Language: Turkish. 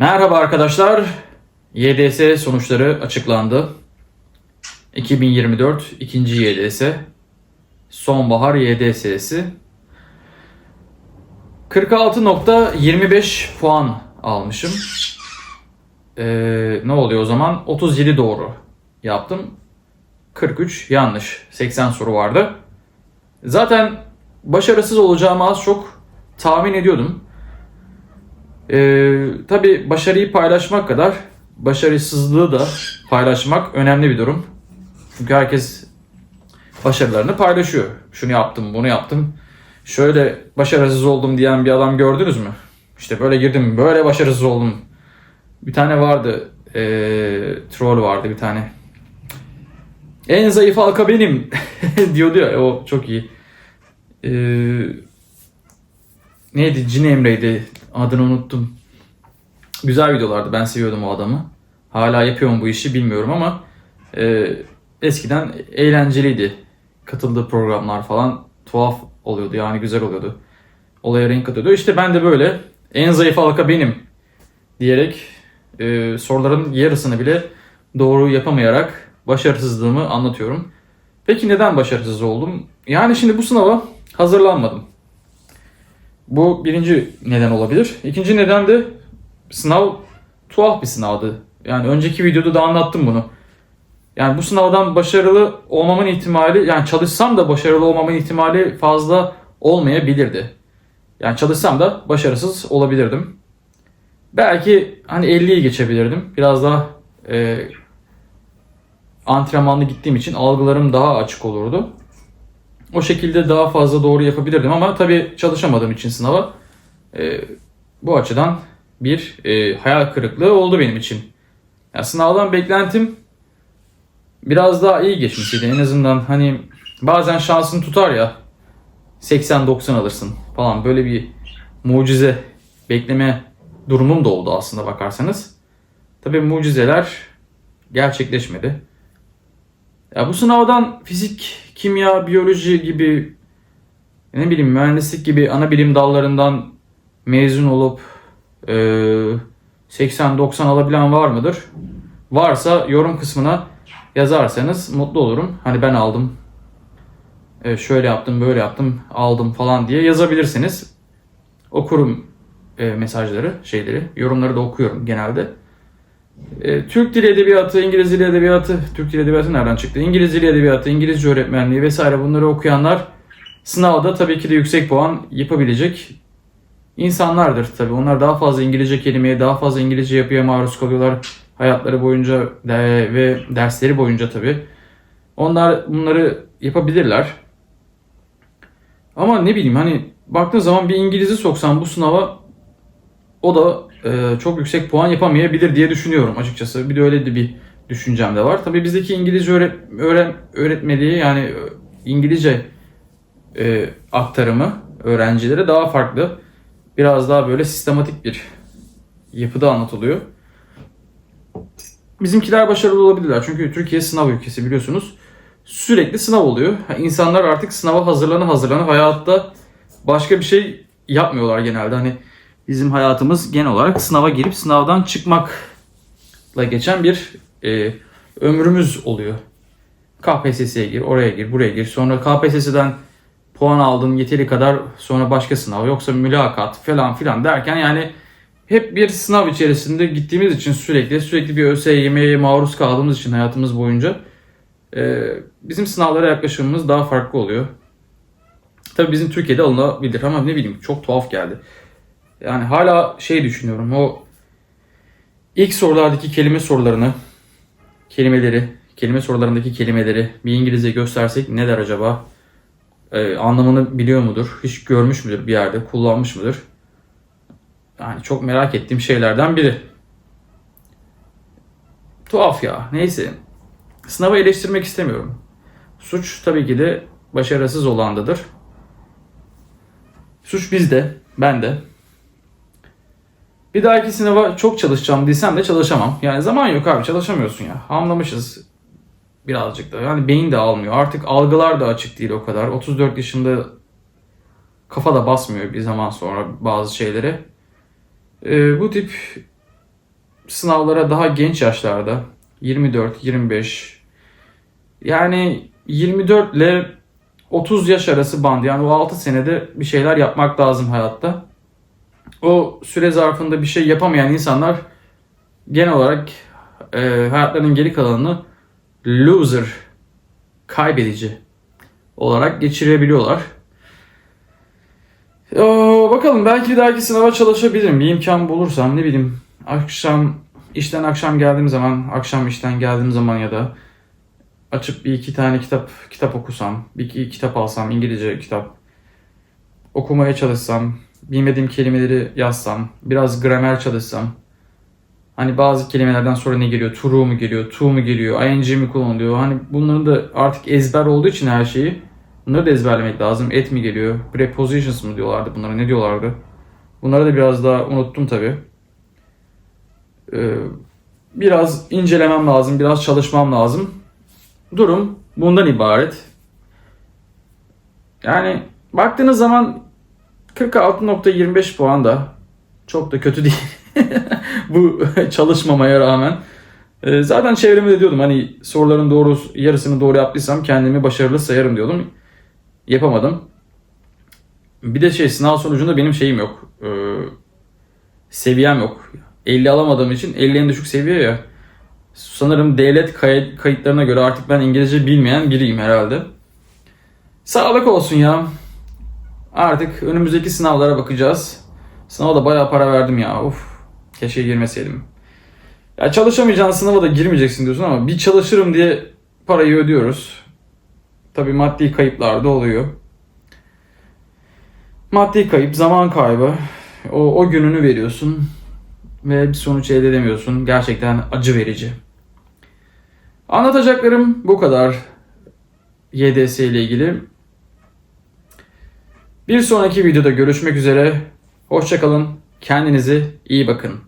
Merhaba arkadaşlar. YDS sonuçları açıklandı. 2024 ikinci YDS. Sonbahar YDS'si. 46.25 puan almışım. Ee, ne oluyor o zaman? 37 doğru yaptım. 43 yanlış. 80 soru vardı. Zaten başarısız olacağımı az çok tahmin ediyordum. Ee, tabii başarıyı paylaşmak kadar başarısızlığı da paylaşmak önemli bir durum. Çünkü herkes başarılarını paylaşıyor. Şunu yaptım, bunu yaptım. Şöyle başarısız oldum diyen bir adam gördünüz mü? İşte böyle girdim, böyle başarısız oldum. Bir tane vardı, ee, troll vardı bir tane. En zayıf halka benim diyordu ya, o çok iyi. Ee, neydi? Cin Emre'ydi. Adını unuttum. Güzel videolardı. Ben seviyordum o adamı. Hala yapıyor mu bu işi bilmiyorum ama e, eskiden eğlenceliydi. Katıldığı programlar falan tuhaf oluyordu yani güzel oluyordu. Olaya renk katıyordu. İşte ben de böyle en zayıf halka benim diyerek e, soruların yarısını bile doğru yapamayarak başarısızlığımı anlatıyorum. Peki neden başarısız oldum? Yani şimdi bu sınava hazırlanmadım. Bu birinci neden olabilir. İkinci neden de sınav tuhaf bir sınavdı. Yani önceki videoda da anlattım bunu. Yani bu sınavdan başarılı olmamın ihtimali, yani çalışsam da başarılı olmamın ihtimali fazla olmayabilirdi. Yani çalışsam da başarısız olabilirdim. Belki hani 50'yi geçebilirdim. Biraz daha e, antrenmanlı gittiğim için algılarım daha açık olurdu. O şekilde daha fazla doğru yapabilirdim ama tabii çalışamadığım için sınava e, bu açıdan bir e, hayal kırıklığı oldu benim için. Ya sınavdan beklentim biraz daha iyi geçmesiydi. En azından hani bazen şansın tutar ya 80-90 alırsın falan böyle bir mucize bekleme durumum da oldu aslında bakarsanız. Tabii mucizeler gerçekleşmedi. Ya bu sınavdan fizik, kimya, biyoloji gibi ne bileyim mühendislik gibi ana bilim dallarından mezun olup e, 80-90 alabilen var mıdır? Varsa yorum kısmına yazarsanız mutlu olurum. Hani ben aldım, e, şöyle yaptım, böyle yaptım, aldım falan diye yazabilirsiniz. Okurum e, mesajları, şeyleri, yorumları da okuyorum genelde. E, Türk Dili Edebiyatı, İngiliz Dili Edebiyatı, Türk Dili Edebiyatı nereden çıktı? İngiliz Dili Edebiyatı, İngilizce öğretmenliği vesaire bunları okuyanlar sınavda tabii ki de yüksek puan yapabilecek insanlardır tabii. Onlar daha fazla İngilizce kelimeye, daha fazla İngilizce yapıya maruz kalıyorlar hayatları boyunca de, ve dersleri boyunca tabii. Onlar bunları yapabilirler. Ama ne bileyim hani baktığın zaman bir İngiliz'i soksan bu sınava o da çok yüksek puan yapamayabilir diye düşünüyorum açıkçası. Bir de öyle de bir düşüncem de var. Tabii bizdeki İngilizce öğret, öğren, öğretmeliği yani e, İngilizce e, aktarımı öğrencilere daha farklı. Biraz daha böyle sistematik bir yapıda anlatılıyor. Bizimkiler başarılı olabilirler. Çünkü Türkiye sınav ülkesi biliyorsunuz. Sürekli sınav oluyor. İnsanlar artık sınava hazırlanı hazırlanı hayatta başka bir şey yapmıyorlar genelde. Hani bizim hayatımız genel olarak sınava girip sınavdan çıkmakla geçen bir e, ömrümüz oluyor. KPSS'ye gir, oraya gir, buraya gir. Sonra KPSS'den puan aldın yeteri kadar sonra başka sınav yoksa mülakat falan filan derken yani hep bir sınav içerisinde gittiğimiz için sürekli sürekli bir ÖSYM'ye maruz kaldığımız için hayatımız boyunca e, bizim sınavlara yaklaşımımız daha farklı oluyor. Tabii bizim Türkiye'de alınabilir ama ne bileyim çok tuhaf geldi. Yani hala şey düşünüyorum o ilk sorulardaki kelime sorularını kelimeleri kelime sorularındaki kelimeleri bir İngilizce göstersek ne der acaba? Ee, anlamını biliyor mudur? Hiç görmüş müdür bir yerde? Kullanmış mıdır? Yani çok merak ettiğim şeylerden biri. Tuhaf ya. Neyse. Sınavı eleştirmek istemiyorum. Suç tabii ki de başarısız olandadır. Suç bizde, ben de. Bir dahaki sınava çok çalışacağım desem de çalışamam. Yani zaman yok abi çalışamıyorsun ya. Hamlamışız birazcık da. Yani beyin de almıyor. Artık algılar da açık değil o kadar. 34 yaşında kafa da basmıyor bir zaman sonra bazı şeylere. Ee, bu tip sınavlara daha genç yaşlarda 24, 25 yani 24 ile 30 yaş arası band yani o 6 senede bir şeyler yapmak lazım hayatta. O süre zarfında bir şey yapamayan insanlar genel olarak e, hayatlarının geri kalanını loser, kaybedici olarak geçirebiliyorlar. Ee, bakalım belki dahaki sınava çalışabilirim. Bir imkan bulursam ne bileyim akşam işten akşam geldiğim zaman akşam işten geldiğim zaman ya da açıp bir iki tane kitap kitap okusam, bir iki kitap alsam İngilizce kitap okumaya çalışsam, bilmediğim kelimeleri yazsam, biraz gramer çalışsam. Hani bazı kelimelerden sonra ne geliyor? True mu geliyor? To mu geliyor? ing mi kullanılıyor? Hani bunların da artık ezber olduğu için her şeyi bunları da ezberlemek lazım. Et mi geliyor? Prepositions mı diyorlardı bunlara? Ne diyorlardı? Bunları da biraz daha unuttum tabii. Ee, biraz incelemem lazım. Biraz çalışmam lazım. Durum bundan ibaret. Yani baktığınız zaman 46.25 puan da çok da kötü değil. Bu çalışmamaya rağmen. Ee, zaten çevremde de diyordum hani soruların doğru yarısını doğru yaptıysam kendimi başarılı sayarım diyordum. Yapamadım. Bir de şey sınav sonucunda benim şeyim yok. Ee, seviyem yok. 50 alamadığım için 50 en düşük seviye ya. Sanırım devlet kay- kayıtlarına göre artık ben İngilizce bilmeyen biriyim herhalde. Sağlık olsun ya. Artık önümüzdeki sınavlara bakacağız. Sınava da bayağı para verdim ya. Uf. Keşke girmeseydim. Ya çalışamayacağın sınava da girmeyeceksin diyorsun ama bir çalışırım diye parayı ödüyoruz. Tabii maddi kayıplar da oluyor. Maddi kayıp, zaman kaybı. O, o gününü veriyorsun ve bir sonuç elde edemiyorsun. Gerçekten acı verici. Anlatacaklarım bu kadar YDS ile ilgili. Bir sonraki videoda görüşmek üzere. Hoşçakalın. Kendinize iyi bakın.